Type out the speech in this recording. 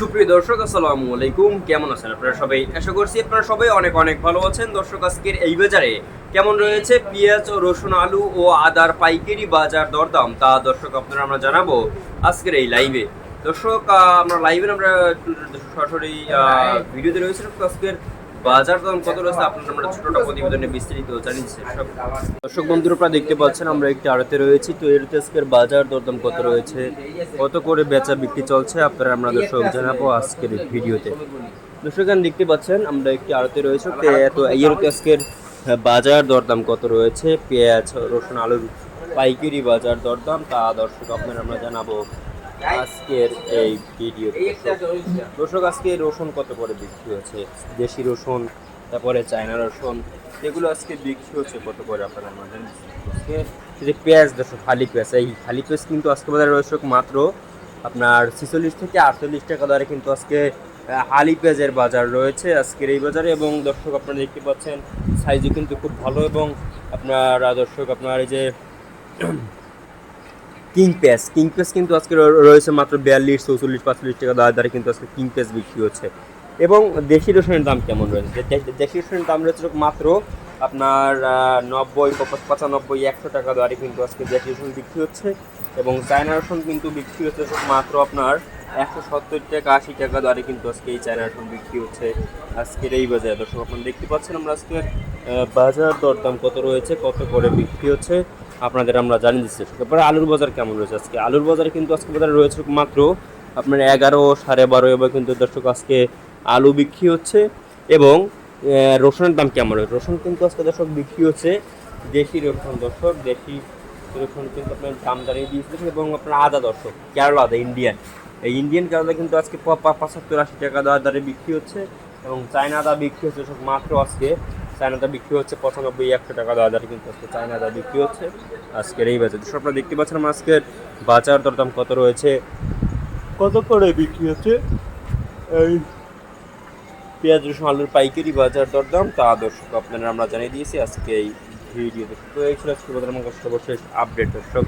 সুপ্রিয় দর্শক আসসালামু আলাইকুম। কেমন আছেন আপনারা সবাই? আশা করছি আপনারা সবাই অনেক অনেক ভালো আছেন। দর্শক আজকের এই বাজারে কেমন রয়েছে? পেঁয়াজ ও রসুন আলু ও আদার পাইকারি বাজার দরদাম। তা দর্শক আপনারা আমরা জানাব আজকের এই লাইভে দর্শক আমরা লাইভে আমরা সরাসরি ভিডিওতে রয়েছে আজকের বাজার দাম কত রয়েছে আপনারা আমরা ছোটটা প্রতিবেদনে বিস্তারিত জানিয়েছি দর্শক বন্ধুরা, আপনারা দেখতে পাচ্ছেন আমরা একটি আড়তে রয়েছি। তো এর আজকের বাজার দরদাম কত রয়েছে? কত করে বেচা বিক্রি চলছে? আপনারা আমরা দর্শক জানাব আজকের ভিডিওতে। দর্শক এখানে দেখতে পাচ্ছেন, আমরা একটি আড়তে রয়েছে। তো এর আজকের বাজার দরদাম কত রয়েছে? পেঁয়াজ, রসুন, আলুর পাইকারি বাজার দরদাম। তা দর্শক আপনারা আমরা জানাব। আজকের এই ভিডিও দর্শক আজকে রসুন কত করে বিক্রি হচ্ছে দেশি রসুন তারপরে চায়না রসুন এগুলো আজকে বিক্রি হচ্ছে কত করে আপনারা এই যে পেঁয়াজ দর্শক খালি পেঁয়াজ এই খালি পেঁয়াজ কিন্তু আজকে বাজারে রয়েছে মাত্র আপনার ছিচল্লিশ থেকে আটচল্লিশ টাকা দরে কিন্তু আজকে হালি পেঁয়াজের বাজার রয়েছে আজকের এই বাজারে। এবং দর্শক আপনারা দেখতে পাচ্ছেন সাইজও কিন্তু খুব ভালো এবং আপনার দর্শক আপনার এই যে কিং পেস কিং পেস কিন্তু আজকে রয়েছে মাত্র বিয়াল্লিশ, চৌচল্লিশ, পাঁচচল্লিশ টাকা দাঁড়া দাঁড়িয়ে কিন্তু আজকে কিং পেস বিক্রি হচ্ছে। এবং দেশি রসুনের দাম কেমন রয়েছে? দেশি রসুনের দাম রয়েছে মাত্র আপনার নব্বই পঁচানব্বই, একশো টাকা দাঁড়িয়ে কিন্তু আজকে দেশি রসুন বিক্রি হচ্ছে। এবং চায়না রসুন কিন্তু বিক্রি হচ্ছে মাত্র আপনার একশো সত্তর টাকা, আশি টাকা দরে কিন্তু আজকে এই চায়না রসুন বিক্রি হচ্ছে আজকের এই বাজারে। দর্শক, আপনারা দেখতে পাচ্ছেন আমরা আজকে বাজার দরদাম কত রয়েছে, কত করে বিক্রি হচ্ছে। আপনাদের আমরা জানিয়ে দিচ্ছি। তারপরে আলুর বাজার কেমন রয়েছে আজকে? আলুর বাজারে কিন্তু আজকে বাজারে রয়েছে মাত্র আপনার এগারো, সাড়ে বারো এবার কিন্তু দর্শক আজকে আলু বিক্রি হচ্ছে এবং রসুনের দাম কেমন রয়েছে? রসুন কিন্তু আজকে দর্শক বিক্রি হচ্ছে দেশি রসুন দর্শক, দেশি রসুন কিন্তু আপনার দাম দাঁড়িয়ে দিয়েছে এবং আপনার আদা দর্শক, কেরালা আদা, ইন্ডিয়ান। এই ইন্ডিয়ান কেরালা কিন্তু আজকে পঁচাত্তর আশি টাকা দরে বিক্রি হচ্ছে এবং চায়না আদা বিক্রি হচ্ছে সব মাত্র আজকে চায়না আদা বিক্রি হচ্ছে পঁচানব্বই একশো টাকা দর দরে কিন্তু আজকে চায়না আদা বিক্রি হচ্ছে। আজকের এই বাজার। দর্শক আপনারা দেখতে পাচ্ছেন আজকের বাজার দরদাম কত রয়েছে? কত করে বিক্রি হচ্ছে? এই পেঁয়াজ রসুন আলুর পাইকারি বাজার দরদাম তা দর্শক আপনারা আমরা জানিয়ে দিয়েছি। আজকে এই ভিডিও তো এই ছিল আজকে বাজার আমার সর্বশেষ আপডেট দর্শক।